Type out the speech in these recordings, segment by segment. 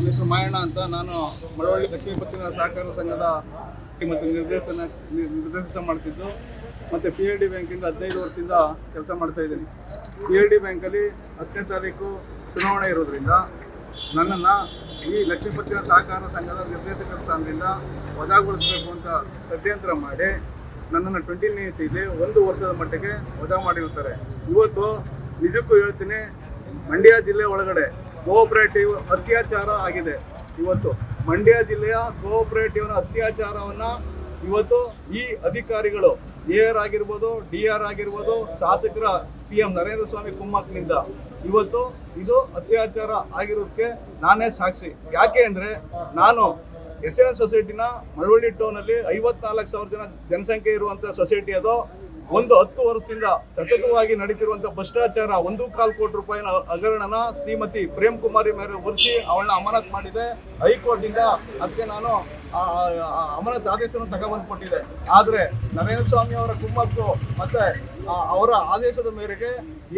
ನನ್ನ ಹೆಸರು ಮಾಯಣ್ಣ ಅಂತ ನಾನು ಮಳವಳ್ಳಿ ಲಕ್ಷ್ಮೀಪತ್ತಿನ ಸಹಕಾರ ಸಂಘದ ಮತ್ತು ನಿರ್ದೇಶನ ನಿರ್- ನಿರ್ದೇಶನ ಮಾಡ್ತಿದ್ದು ಮತ್ತು ಪಿ ಎಲ್ ಡಿ ಬ್ಯಾಂಕಿಂದ ಹದಿನೈದು ವರ್ಷದಿಂದ ಕೆಲಸ ಮಾಡ್ತಾ ಇದ್ದೀನಿ. ಪಿ ಎಲ್ ಡಿ ಬ್ಯಾಂಕಲ್ಲಿ ಹತ್ತನೇ ತಾರೀಕು ಚುನಾವಣೆ ಇರೋದ್ರಿಂದ ನನ್ನನ್ನು ಈ ಲಕ್ಷ್ಮೀಪತ್ತಿನ ಸಹಕಾರ ಸಂಘದ ನಿರ್ದೇಶಕರ ಸ್ಥಾನದಿಂದ ವಜಾಗೊಳಿಸಬೇಕು ಅಂತ ಷಡ್ಯಂತ್ರ ಮಾಡಿ ನನ್ನನ್ನು ಟ್ವೆಂಟಿ ಇಲ್ಲಿ ಒಂದು ವರ್ಷದ ಮಟ್ಟಿಗೆ ವಜಾ ಮಾಡಿರ್ತಾರೆ ಇವತ್ತು ನಿಜಕ್ಕೂ ಹೇಳ್ತೀನಿ, ಮಂಡ್ಯ ಜಿಲ್ಲೆ ಒಳಗಡೆ ಕೋಆಪರೇಟಿವ್ ಅತ್ಯಾಚಾರ ಆಗಿದೆ. ಇವತ್ತು ಮಂಡ್ಯ ಜಿಲ್ಲೆಯ ಕೋಆಪರೇಟಿವ್ನ ಅತ್ಯಾಚಾರವನ್ನು ಇವತ್ತು ಈ ಅಧಿಕಾರಿಗಳು ಎ ಆರ್ ಆಗಿರ್ಬೋದು ಡಿ ಆರ್ ಆಗಿರ್ಬೋದು, ಶಾಸಕರ ಪಿ ಎಂ ನರೇಂದ್ರ ಸ್ವಾಮಿ ಕುಮ್ಮಕ್ನಿಂದ ಇವತ್ತು ಇದು ಅತ್ಯಾಚಾರ ಆಗಿರೋದಕ್ಕೆ ನಾನೇ ಸಾಕ್ಷಿ. ಯಾಕೆ ಅಂದರೆ ನಾನು ಎಸ್ ಎನ್ ಎಸ್ ಸೊಸೈಟಿನ ಮಳವಳ್ಳಿ ಟೌನಲ್ಲಿ ಐವತ್ನಾಲ್ಕು ಸಾವಿರ ಜನ ಜನಸಂಖ್ಯೆ ಇರುವಂತ ಸೊಸೈಟಿ ಅದು. ಒಂದು ಹತ್ತು ವರ್ಷದಿಂದ ಸತತವಾಗಿ ನಡೀತಿರುವಂತಹ ಭ್ರಷ್ಟಾಚಾರ ಒಂದು ಕಾಲು ಕೋಟಿ ರೂಪಾಯಿನ ಹಗರಣನ ಶ್ರೀಮತಿ ಪ್ರೇಮ್ ಕುಮಾರಿ ಮೇಲೆ ಒರೆಸಿ ಅವಳನ್ನ ಅಮಾನತ್ ಮಾಡಿದೆ. ಹೈಕೋರ್ಟ್ ಇಂದ ಅದಕ್ಕೆ ನಾನು ಅಮಾನತ್ ಆದೇಶವನ್ನು ತಗೊಬಂದು ಕೊಟ್ಟಿದೆ ಆದ್ರೆ ನರೇಂದ್ರ ಸ್ವಾಮಿ ಅವರ ಕುಮ್ಮಕ್ಕು ಮತ್ತೆ ಅವರ ಆದೇಶದ ಮೇರೆಗೆ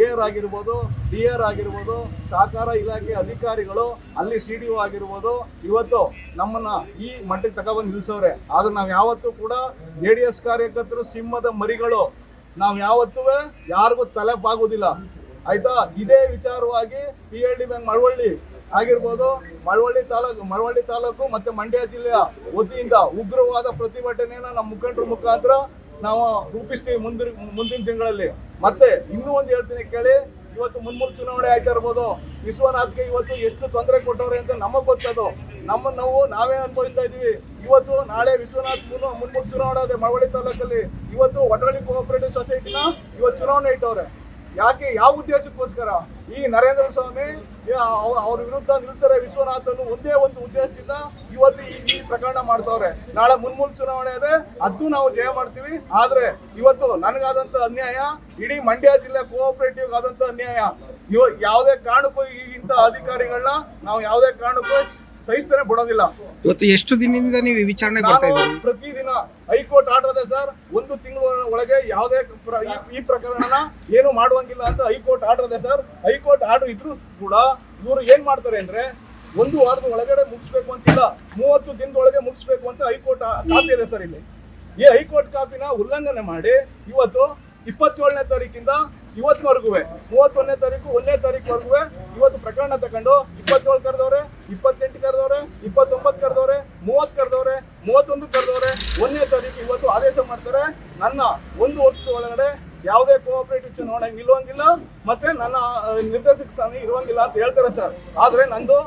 ಎ ಆರ್ ಆಗಿರ್ಬೋದು ಡಿ ಆರ್ ಆಗಿರ್ಬೋದು, ಸಹಕಾರ ಇಲಾಖೆ ಅಧಿಕಾರಿಗಳು, ಅಲ್ಲಿ ಸಿ ಡಿ ಒ ಆಗಿರ್ಬೋದು, ಇವತ್ತು ನಮ್ಮನ್ನ ಈ ಮಟ್ಟಿಗೆ ತಗೊಬಂದು ನಿಲ್ಸವ್ರೆ ಆದ್ರೆ ನಾವು ಯಾವತ್ತೂ ಕೂಡ ಜೆ ಡಿ ಎಸ್ ಕಾರ್ಯಕರ್ತರು ಸಿಂಹದ ಮರಿಗಳು. ನಾವು ಯಾವತ್ತೂ ಯಾರಿಗೂ ತಲೆಪಾಗೋದಿಲ್ಲ ಆಯ್ತಾ? ಇದೇ ವಿಚಾರವಾಗಿ P L D bank Malavalli ಆಗಿರ್ಬೋದು, ಮಳವಳ್ಳಿ ತಾಲೂಕು ಮಳವಳ್ಳಿ ತಾಲೂಕು ಮತ್ತೆ ಮಂಡ್ಯ ಜಿಲ್ಲೆಯ ವತಿಯಿಂದ ಉಗ್ರವಾದ ಪ್ರತಿಭಟನೆಯನ್ನ ನಮ್ಮ ಮುಖಂಡರ ಮುಖಾಂತರ ನಾವು ರೂಪಿಸ್ತೀವಿ ಮುಂದಿನ ಮುಂದಿನ ತಿಂಗಳಲ್ಲಿ. ಮತ್ತೆ ಇನ್ನೂ ಒಂದು ಹೇಳ್ತೀನಿ ಕೇಳಿ, ಇವತ್ತು ಮುನ್ಮೂರು ಚುನಾವಣೆ ಆಯ್ತಾ ಇರ್ಬೋದು. ವಿಶ್ವನಾಥ್ಗೆ ಇವತ್ತು ಎಷ್ಟು ತೊಂದರೆ ಕೊಟ್ಟವ್ರೆ ಅಂತ ನಮಗೆ ಗೊತ್ತದು. ನಮ್ಮ ನಾವು ನಾವೇ ಅನುಭವಿಸ್ತಾ ಇದೀವಿ ಇವತ್ತು ನಾಳೆ ವಿಶ್ವನಾಥ್ ಮುನ್ ಮುನ್ಮೂರು ಚುನಾವಣೆ ಆದ್ರೆ ಮಳವಳ್ಳಿ ತಾಲೂಕಲ್ಲಿ ಇವತ್ತು ಒಟವಳ್ಳಿ ಕೋಆಪರೇಟಿವ್ ಸೊಸೈಟಿನ ಇವತ್ತು ಚುನಾವಣೆ ಇಟ್ಟವ್ರೆ. ಯಾಕೆ ಯಾವ ಉದ್ದೇಶಕ್ಕೋಸ್ಕರ ಈ ನರೇಂದ್ರ ಸ್ವಾಮಿ ಅವ್ರ ವಿರುದ್ಧ ನಿಲ್ತಾರೆ ವಿಶ್ವನಾಥನು ಒಂದೇ ಒಂದು ಉದ್ದೇಶದಿಂದ ಇವತ್ತು ಈ ಪ್ರಕರಣ ಮಾಡ್ತವ್ರೆ. ನಾಳೆ ಮುನ್ಮೂಲ್ ಚುನಾವಣೆ ಇದೆ ಅದು ನಾವು ಜಯ ಮಾಡ್ತೀವಿ. ಆದ್ರೆ ಇವತ್ತು ನನಗಾದಂತ ಅನ್ಯಾಯ ಇಡೀ ಮಂಡ್ಯ ಜಿಲ್ಲೆ ಕೋಆಪರೇಟಿವ್ ಆದಂತ ಅನ್ಯಾಯ. ಇವ ಯಾವುದೇ ಕಾರಣಕ್ಕೂ ಇಂಥ ಅಧಿಕಾರಿಗಳನ್ನ ನಾವು ಯಾವುದೇ ಕಾರಣಕ್ಕೂ ಸಹಿಸ್ತಾನೆ ಬಿಡೋದಿಲ್ಲ. ಇವತ್ತು ಎಷ್ಟು ದಿನದಿಂದ ನೀವು ವಿಚಾರಣೆ ಪ್ರತಿದಿನ ಹೈಕೋರ್ಟ್ ಆರ್ಡರ್ ಇದೆ ಸರ್ ಒಳಗೆ ಯಾವುದೇ ಈ- ಪ್ರಕರಣನ ಏನು ಮಾಡುವಂಗಿಲ್ಲ ಅಂತ ಹೈಕೋರ್ಟ್ ಆರ್ಡರ್ ಇದೆ ಸರ್. ಹೈಕೋರ್ಟ್ ಆರ್ಡರ್ ಇದ್ರೂ ಕೂಡ ಇವರು ಏನ್ ಮಾಡ್ತಾರೆ ಅಂದ್ರೆ ಒಂದು ವಾರದ ಒಳಗಡೆ ಮುಗಿಸ್ಬೇಕು ಅಂತಿಲ್ಲ. ಮೂವತ್ತು ದಿನದೊಳಗೆ ಮುಗಿಸ್ಬೇಕು ಅಂತ ಹೈಕೋರ್ಟ್ ಕಾಪಿ ಇದೆ ಸರ್ ಇಲ್ಲಿ. ಈ ಹೈಕೋರ್ಟ್ ಕಾಪಿನ ಉಲ್ಲಂಘನೆ ಮಾಡಿ ಇವತ್ತು ಇಪ್ಪತ್ತೇಳನೇ ತಾರೀಕಿಂದ ಇವತ್ತಿನವರೆಗೂ ಮೂವತ್ತೊಂದನೇ ತಾರೀಕು, ಒಂದನೇ ತಾರೀಕುವರೆಗೂ ಇವತ್ತು ಪ್ರಕರಣ ತಗೊಂಡು ಇಪ್ಪತ್ತೇಳು ಕರೆದವ್ರೆ, ಇಪ್ಪತ್ತೆಂಟು ಕರೆದವ್ರೆ, ಇಪ್ಪತ್ತೊಂಬತ್ತು ಕರೆದವ್ರೆ, ಮೂವತ್ತು ಕರೆದವ್ರೆ, ಮೂವತ್ತೊಂದು ಕರೆದವ್ರೆ, ಒಂದನೇ ತಾರೀಕು ಇವತ್ತು ಆದೇಶ ಮಾಡ್ತಾರೆ. ನನ್ನ ಒಂದು ವರ್ಷದ ಒಳಗಡೆ ಯಾವುದೇ ಕೋಆಪರೇಟಿವ್ ಚುನಾವಣೆ ನಿಲ್ಲುವಂಗಿಲ್ಲ ಮತ್ತೆ ನನ್ನ ನಿರ್ದೇಶಕ ಸ್ಥಾನ ಇರುವಂಗಿಲ್ಲ ಅಂತ ಹೇಳ್ತಾರೆ ಸರ್. ಆದ್ರೆ ನಂದು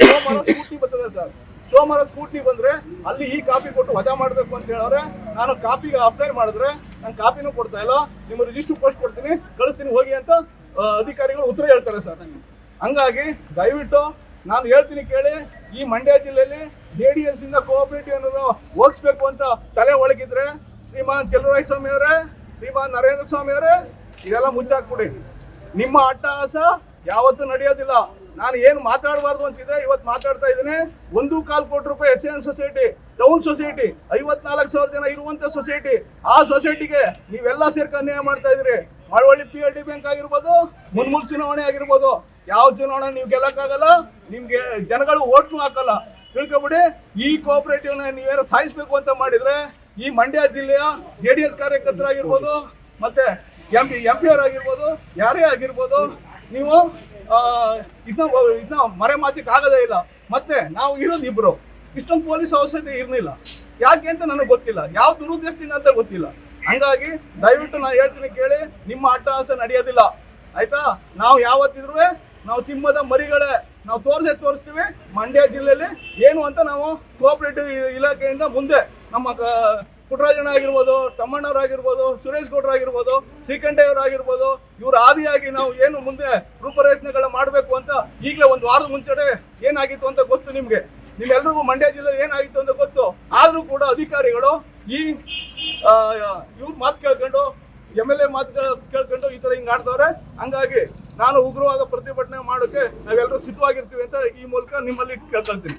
ಸೋಮವಾರ ಸ್ಕೂಟಿ ಬರ್ತದೆ ಸರ್. ಸೋಮವಾರ ಸ್ಕೂಟಿ ಬಂದ್ರೆ ಅಲ್ಲಿ ಈ ಕಾಪಿ ಕೊಟ್ಟು ವಜಾ ಮಾಡಬೇಕು ಅಂತ ಹೇಳೋರೆ ನಾನು ಕಾಪಿಗೆ ಅಪ್ಲೈ ಮಾಡಿದ್ರೆ ನಾನು ಕಾಪಿನೂ ಕೊಡ್ತಾ ಇಲ್ಲ. ನಿಮ್ಮ ರಿಜಿಸ್ಟರ್ ಪೋಸ್ಟ್ ಕೊಡ್ತೀನಿ, ಕಳಿಸ್ತೀನಿ, ಹೋಗಿ ಅಂತ ಅಧಿಕಾರಿಗಳು ಉತ್ತರ ಹೇಳ್ತಾರೆ ಸರ್. ಹಂಗಾಗಿ ದಯವಿಟ್ಟು ನಾನು ಹೇಳ್ತೀನಿ ಕೇಳಿ, ಈ ಮಂಡ್ಯ ಜಿಲ್ಲೆಯಲ್ಲಿ ಜೆ ಡಿ ಎಸ್ ಇಂದ ಕೋಆಪರೇಟಿವ್ ಅನ್ನೋದು ಹೋಗಿಸ್ಬೇಕು ಅಂತ ತಲೆ ಒಳಗಿದ್ರೆ ಶ್ರೀಮಾನ್ ಚಲುರಾಯ್ ಸ್ವಾಮಿ ಅವರೇ ಶ್ರೀಮಾನ್ ನರೇಂದ್ರ ಸ್ವಾಮಿ ಅವರೇ ಇದೆಲ್ಲ ಮುಚ್ಚಾಕ್ಬಿಡಿ. ನಿಮ್ಮ ಅಟ್ಟಹಾಸ ಯಾವತ್ತೂ ನಡೆಯೋದಿಲ್ಲ. ನಾನು ಏನು ಮಾತಾಡಬಾರ್ದು ಅಂತಿದ್ರೆ ಇವತ್ತು ಮಾತಾಡ್ತಾ ಇದ್ದೀನಿ. ಒಂದು ಕಾಲು ಕೋಟಿ ರೂಪಾಯಿ S N society town society ಐವತ್ನಾಲ್ಕು ಸಾವಿರ ಜನ ಇರುವಂತ ಸೊಸೈಟಿ ಆ ಸೊಸೈಟಿಗೆ ನೀವೆಲ್ಲ ಸೇರ್ಕ ಅನ್ಯಾಯ ಮಾಡ್ತಾ ಇದ್ರಿ Malavalli P L D bank ಆಗಿರ್ಬೋದು ಮುನ್ಮುಲ್ ಚುನಾವಣೆ ಆಗಿರ್ಬೋದು. ಯಾವ ಚುನಾವಣೆ ನೀವು ಗೆಲ್ಲಕ್ಕಾಗಲ್ಲ, ನಿಮ್ಗೆ ಜನಗಳು ಓಟ್ನು ಹಾಕಲ್ಲ. ತಿಳ್ಕೊಬಿಡಿ, ಈ ಕೋಆಪರೇಟಿವ್ನ ನೀವೇನೋ ಸಾಯಿಸ್ಬೇಕು ಅಂತ ಮಾಡಿದ್ರೆ ಈ ಮಂಡ್ಯ ಜಿಲ್ಲೆಯ ಜೆ ಡಿ ಎಸ್ ಕಾರ್ಯಕರ್ತರಾಗಿರ್ಬೋದು, ಮತ್ತೆ M P M P R ಆಗಿರ್ಬೋದು, ಯಾರೇ ಆಗಿರ್ಬೋದು, ನೀವು ಇದನ್ನ ಇದನ್ನ ಮರೆ ಮಾಚಕ್ಕೆ ಆಗದೇ ಇಲ್ಲ. ಮತ್ತೆ ನಾವು ಇರೋದು ಇಬ್ರು. ಇಷ್ಟೊಂದು ಪೊಲೀಸ್ ಅವಶ್ಯಕತೆ ಇರಲಿಲ್ಲ. ಯಾಕೆ ಅಂತ ನನಗೆ ಗೊತ್ತಿಲ್ಲ. ಯಾವ ದುರುದ್ದೇಶದಿಂದ ಅಂತ ಗೊತ್ತಿಲ್ಲ. ಹಂಗಾಗಿ ದಯವಿಟ್ಟು ನಾನು ಹೇಳ್ತೀನಿ ಕೇಳಿ, ನಿಮ್ಮ ಅಟ್ಟಹಾಸ ನಡೆಯೋದಿಲ್ಲ. ಆಯ್ತಾ? ನಾವು ಯಾವತ್ತಿದ್ರು ನಾವು ತಿಮ್ಮದ ಮರಿಗಳೇ. ನಾವು ತೋರಿಸೇ ತೋರಿಸ್ತೀವಿ, ಮಂಡ್ಯ ಜಿಲ್ಲೆಯಲ್ಲಿ ಏನು ಅಂತ ನಾವು ಕೋಆಪರೇಟಿವ್ ಇಲಾಖೆಯಿಂದ ಮುಂದೆ ನಮ್ಮ ಪುಟ್ಟರಾಜಣ್ಣ ಆಗಿರ್ಬೋದು ತಮ್ಮಣ್ಣವರಾಗಿರ್ಬೋದು, ಸುರೇಶ್ ಗೌಡ್ರ ಆಗಿರ್ಬೋದು ಶ್ರೀಕಂಠಯ್ಯವ್ರ ಆಗಿರ್ಬೋದು ಇವ್ರ ಆದಿಯಾಗಿ ನಾವು ಏನು ಮುಂದೆ ರೂಪರೇಷಣೆಗಳ ಮಾಡಬೇಕು ಅಂತ ಈಗಲೇ ಒಂದು ವಾರದ ಮುಂಚೆ ಏನಾಗಿತ್ತು ಅಂತ ಗೊತ್ತು ನಿಮಗೆ? ನಿಮ್ಮೆಲ್ಲರಿಗೂ ಮಂಡ್ಯ ಜಿಲ್ಲೆ ಏನಾಗಿತ್ತು ಅಂತ ಗೊತ್ತು? ಆದರೂ ಕೂಡ ಅಧಿಕಾರಿಗಳು ಈ ಇವ್ರ ಮಾತು ಕೇಳ್ಕೊಂಡು, ಎಂ ಎಲ್ ಎ ಮಾತು ಕೇಳ್- ಕೇಳ್ಕೊಂಡು ಈ ಥರ ಹಿಂಗೆ ಆಡ್ತವ್ರೆ ಹಂಗಾಗಿ ನಾನು ಉಗ್ರವಾದ ಪ್ರತಿಭಟನೆ ಮಾಡೋಕ್ಕೆ ನಾವೆಲ್ಲರೂ ಸಿದ್ಧವಾಗಿರ್ತೀವಿ ಅಂತ ಈ ಮೂಲಕ ನಿಮ್ಮಲ್ಲಿ ಕೇಳ್ಕೊಳ್ತೀನಿ.